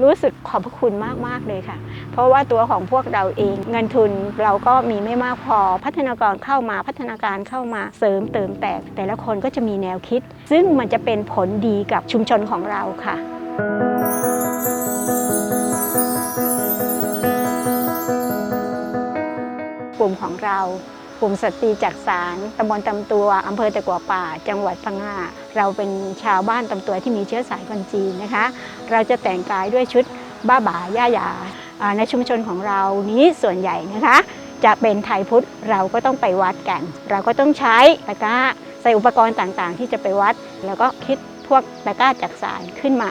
รู้สึกขอบพระคุณมาก ๆ เลยค่ะ เพราะว่าตัวของพวกเราเองเงินทุนเราก็มีไม่มากพอพัฒนากรเข้ามาพัฒนาการเข้ามาเสริมเติมแต่แต่ละคนก็จะมีแนวคิด ซึ่งมันจะเป็นผลดีกับชุมชนของเราค่ะ กลุ่มของเรา กลุ่มสตรีจักสารตำบลตำตัวอำเภอตะกัวป่า จังหวัดพังงาเราเป็นชาวบ้านตำตัวที่มีเชื้อสายคนจีนนะคะ เราจะแต่งกายด้วยชุดบ้าบ่าย่าหยาในชุมชนของเรานี้ส่วนใหญ่นะคะ จะเป็นไทยพุทธเราก็ต้องไปวัดกัน เราก็ต้องใช้ตะกร้าใส่อุปกรณ์ต่างๆ ที่จะไปวัด แล้วก็คิดพวกตะกร้าจักสารขึ้นมา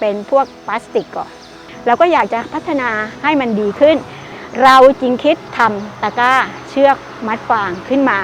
เป็นพวกพลาสติกก่อนเราก็อยากจะพัฒนาให้มันดีขึ้น เราจึงคิดทำตะกร้า ชือกมัดฟางขึ้นมา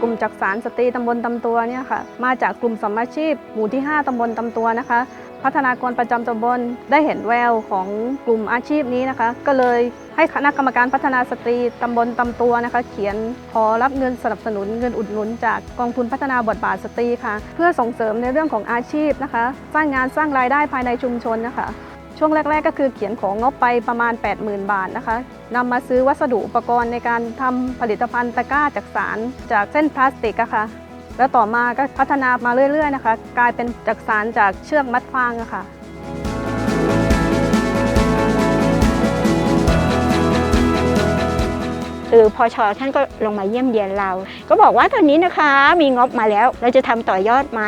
กลุ่มจักสารสตรีตำบลตำตัวเนี่ยค่ะมาจากกลุ่มสมาชีพหมู่ที่ 5ตำบลตำตัวนะคะ พัฒนากรประจำตำบลได้เห็นแววของกลุ่มอาชีพนี้นะคะ ก็เลยให้คณะกรรมการพัฒนาสตรีตำบลตำตัวนะคะ เขียนขอรับเงินสนับสนุนเงินอุดหนุนจากกองทุนพัฒนาบทบาทสตรีค่ะ เพื่อส่งเสริมในเรื่องของอาชีพนะคะ สร้างงานสร้างรายได้ภายในชุมชนนะคะ ช่วงแรก ๆ ก็คือเขียนของงบไปประมาณ 80,000 บาทนะคะนำมาซื้อวัสดุอุปกรณ์ในการทำผลิตภัณฑ์ตะกร้าจากสารจากเส้นพลาสติกอะค่ะแล้วต่อมาก็พัฒนามาเรื่อย ๆ นะคะ กลายเป็นจากสารจากเชือกมัดฟางอะค่ะ คือพอชอท่านก็ลงมาเยี่ยมเยียนเรา ก็บอกว่าตอนนี้นะคะมีงบมาแล้ว เราจะทำต่อยอดไหม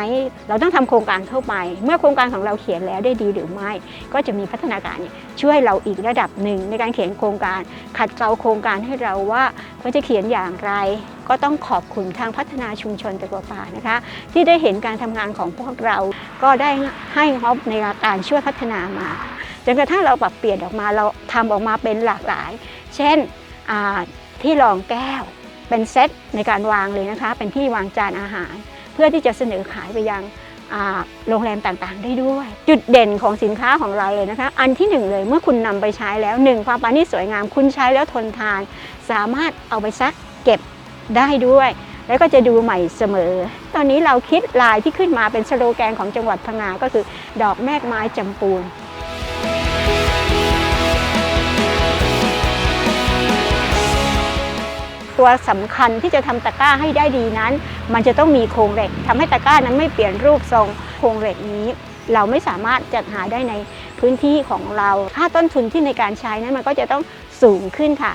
เราต้องทำโครงการเข้าไป เมื่อโครงการของเราเขียนแล้วได้ดีหรือไม่ ก็จะมีพัฒนาการช่วยเราอีกระดับหนึ่งในการเขียนโครงการ ขัดเกลาโครงการให้เราว่าเขาจะเขียนอย่างไร ก็ต้องขอบคุณทางพัฒนาชุมชนตะกัวป่านะคะ ที่ได้เห็นการทำงานของพวกเรา ก็ได้ให้งบในการช่วยพัฒนามาจนกระทั่งเราปรับเปลี่ยนออกมาเราทำออกมาเป็นหลากหลาย เช่นอ่า ที่รองแก้ว เป็นเซตในการวางเลยนะคะ เป็นที่วางจานอาหาร เพื่อที่จะเสนอขายไปยังโรงแรมต่างๆ ได้ด้วย จุดเด่นของสินค้าของเราเลยนะคะ อันที่หนึ่งเลยเมื่อคุณนำไปใช้แล้วหนึ่งความปราณีตสวยงาม คุณใช้แล้วทนทาน สามารถเอาไปซักเก็บได้ด้วย แล้วก็จะดูใหม่เสมอ ตอนนี้เราคิดลายที่ขึ้นมาเป็นสโลแกนของจังหวัดพังงาก็คือ ดอกแมกไม้จำปูน ตัวสำคัญที่จะทำตะกร้าให้ได้ดีนั้น มันจะต้องมีโครงเหล็กทำให้ตะกร้านั้นไม่เปลี่ยนรูปทรงโครงเหล็กนี้ เราไม่สามารถจัดหาได้ในพื้นที่ของเราค่าต้นทุนที่ในการใช้นั้นมันก็จะต้องสูงขึ้นค่ะ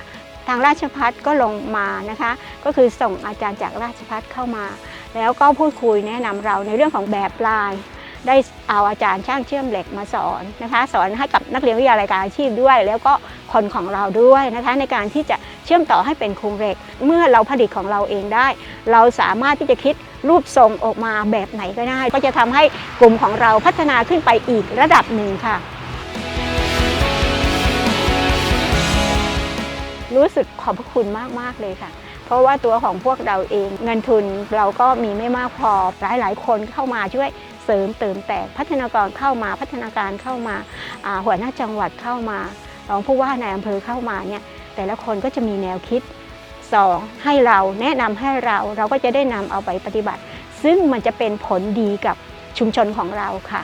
ทางราชพัฒก็ลงมานะคะ ก็คือส่งอาจารย์จากราชพัฒเข้ามา แล้วก็พูดคุยแนะนำเราในเรื่องของแบบลายได้เอาอาจารย์ช่างเชื่อมเหล็กมาสอนนะคะ สอนให้กับนักเรียนวิทยาลัยการอาชีพด้วย แล้วก็คนของเราด้วยนะคะ ในการที่จะ เชื่อมต่อให้เป็นโครงเหล็ก เมื่อเราผลิตของเราเองได้ เราสามารถที่จะคิดรูปทรงออกมาแบบไหนก็ได้ ก็จะทำให้กลุ่มของเราพัฒนาขึ้นไปอีกระดับหนึ่งค่ะ รู้สึกขอบพระคุณมาก ๆ เลยค่ะเพราะว่าตัวของพวกเราเองเงินทุนเราก็มีไม่มากพอหลายหลายๆคนเข้ามาช่วยเสริมเติมแต่งพัฒนากรเข้ามาพัฒนาการเข้ามาหัวหน้าจังหวัดเข้ามารองผู้ว่าในอำเภอเข้ามาเนี่ย แต่ละคนก็จะมีแนวคิดสองให้เราแนะนำให้เราเราก็จะได้นำเอาไปปฏิบัติ ซึ่งมันจะเป็นผลดีกับชุมชนของเราค่ะ